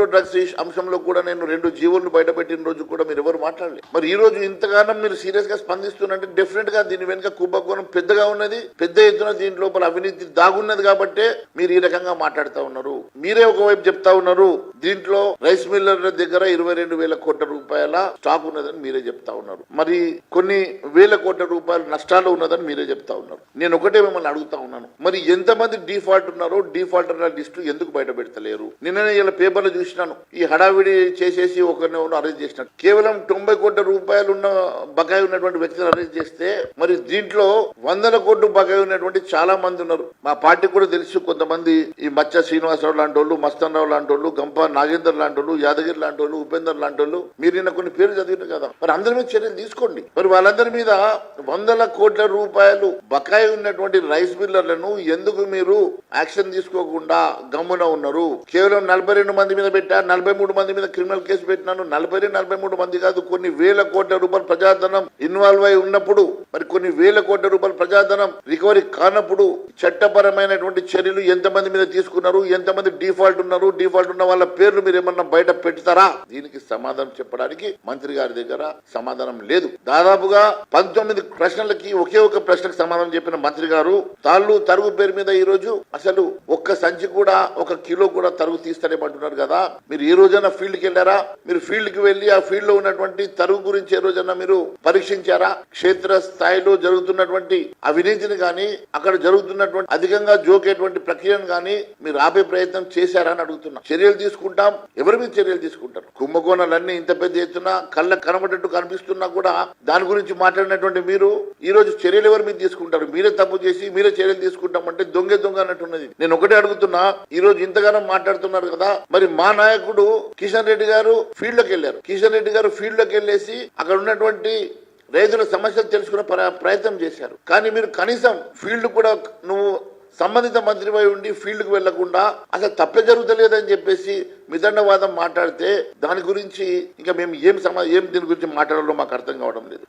ఇంట్లో డ్రగ్స్ అంశంలో కూడా నేను రెండు జీవులను బయటపెట్టిన రోజు కూడా మీరు ఎవరు మాట్లాడలేదు. మరి ఈ రోజు ఇంతగానం మీరు సీరియస్గా స్పందిస్తున్నారంటే డెఫినెట్గా దీని వెనుక కుంభకోణం పెద్దగా ఉన్నది పెద్ద ఎత్తున దీని లోపల అవినీతి దాగున్నది కాబట్టే మీరు ఈ రకంగా మాట్లాడుతా ఉన్నారు. మీరే ఒకవైపు చెప్తా ఉన్నారు దీంట్లో రైస్ మిల్లర్ల దగ్గర ఇరవై రెండు వేల కోట్ల రూపాయల స్టాక్ ఉన్నదని మీరే చెప్తా ఉన్నారు. మరి కొన్ని వేల కోట్ల రూపాయల నష్టాలు ఉన్నదని మీరే చెప్తా ఉన్నారు. నేను ఒకటే మిమ్మల్ని అడుగుతా ఉన్నాను. మరి ఎంతమంది డిఫాల్ట్ ఉన్నారో డిఫాల్టర్ల లిస్టు ఎందుకు బయట పెడతలేరు? నిన్ననే ఇలా పేపర్లో చూసినాను. ఈ హడావిడి చేసేసి ఒకరిని అరెస్ట్ చేసినారు. కేవలం తొంభై కోట్ల రూపాయలు ఉన్న బకాయి ఉన్నటువంటి వ్యక్తిని అరెస్ట్ చేస్తే మరి దీంట్లో వందల కోట్లు బకాయి ఉన్నటువంటి చాలా మంది ఉన్నారు. మా పార్టీ కూడా తెలుసు కొంతమంది ఈ మచ్చ శ్రీనివాసరావు లాంటి వాళ్ళు మస్తన్ రావు లాంటి వాళ్ళు గంప నాగేందర్ లాంటి వాళ్ళు యాదగిరి లాంటి వాళ్ళు ఉపేందర్ లాంటి వాళ్ళు మీరు నిన్న కొన్ని పేర్లు చదివిన కదా. మరి అందరి మీద చర్యలు తీసుకోండి. మరి వాళ్ళందరి మీద వందల కోట్ల రూపాయలు బకాయి ఉన్నటువంటి రైస్ మిల్లర్లను ఎందుకు మీరు యాక్షన్ తీసుకోకుండా గమ్మున ఉన్నారు? కేవలం నలభై రెండు మంది మీద పెట్టా నలభై మూడు మంది మీద క్రిమినల్ కేసు పెట్టినాను. నలభై రెండు నలభై మూడు మంది కాదు కొన్ని వేల కోట్ల రూపాయలు ప్రజాధనం ఇన్వాల్వ్ అయి ఉన్నప్పుడు మరి కొన్ని వేల కోట్ల రూపాయల ప్రజాధనం రికవరీ కానప్పుడు చట్టపరమైనటువంటి చర్యలు ఎంతమంది మీద తీసుకున్నారు? ఎంతమంది డిఫాల్ట్ ఉన్నారు? డిఫాల్ట్ ఉన్న వాళ్ళ పేర్లు మీరు ఏమన్నా బయట పెడతారా? దీనికి సమాధానం చెప్పడానికి మంత్రి గారి దగ్గర సమాధానం లేదు. దాదాపుగా పంతొమ్మిది ప్రశ్నలకి ఒకే ఒక ప్రశ్నకు సమాధానం చెప్పిన మంత్రి గారు తాళ్ళు తరుగు పేరు మీద ఈ రోజు అసలు ఒక్క సంచి కూడా ఒక కిలో కూడా తరుగు తీస్తారేమంటున్నారు కదా. మీరు ఈ రోజైనా ఫీల్డ్కి వెళ్ళారా? మీరు ఫీల్డ్కి వెళ్ళి ఆ ఫీల్డ్లో ఉన్నటువంటి తరుగు గురించి ఏ రోజైనా మీరు పరీక్షించారా? క్షేత్ర స్థాయిలో జరుగుతున్నటువంటి అవినీతిని గాని అక్కడ జరుగుతున్నటువంటి అధికంగా జోకేటువంటి ప్రక్రియను గాని మీరు ఆపే ప్రయత్నం చేశారా అని అడుగుతున్నా. చర్యలు తీసుకుంటాం ఎవరి మీద చర్యలు తీసుకుంటారు? కుంభకోణాలన్నీ ఇంత పెద్ద ఎత్తున కళ్ళ కనబడేట్టు కనిపిస్తున్నా కూడా దాని గురించి మాట్లాడినటువంటి మీరు ఈ రోజు చర్యలు ఎవరి మీద తీసుకుంటారు? మీరే తప్పు చేసి మీరే చర్యలు తీసుకుంటామంటే దొంగ దొంగ అన్నట్టున్నది. నేను ఒకటే అడుగుతున్నా ఈ రోజు ఇంతగానో మాట్లాడుతున్నారు కదా మరి మా నాయకుడు కిషన్ రెడ్డి గారు ఫీల్డ్లోకి వెళ్ళారు. కిషన్ రెడ్డి గారు ఫీల్డ్లోకి వెళ్ళేసి అక్కడ ఉన్నటువంటి రైతుల సమస్యలు తెలుసుకునే ప్రయత్నం చేశారు. కానీ మీరు కనీసం ఫీల్డ్ కూడా నువ్వు సంబంధిత మంత్రిపై ఉండి ఫీల్డ్కి వెళ్ళకుండా అసలు తప్పే జరుగుతలేదని చెప్పేసి మిదండవాదం మాట్లాడితే దాని గురించి ఇంకా మేము ఏం సమా ఏం దీని గురించి మాట్లాడాలో మాకు అర్థం కావడం లేదు.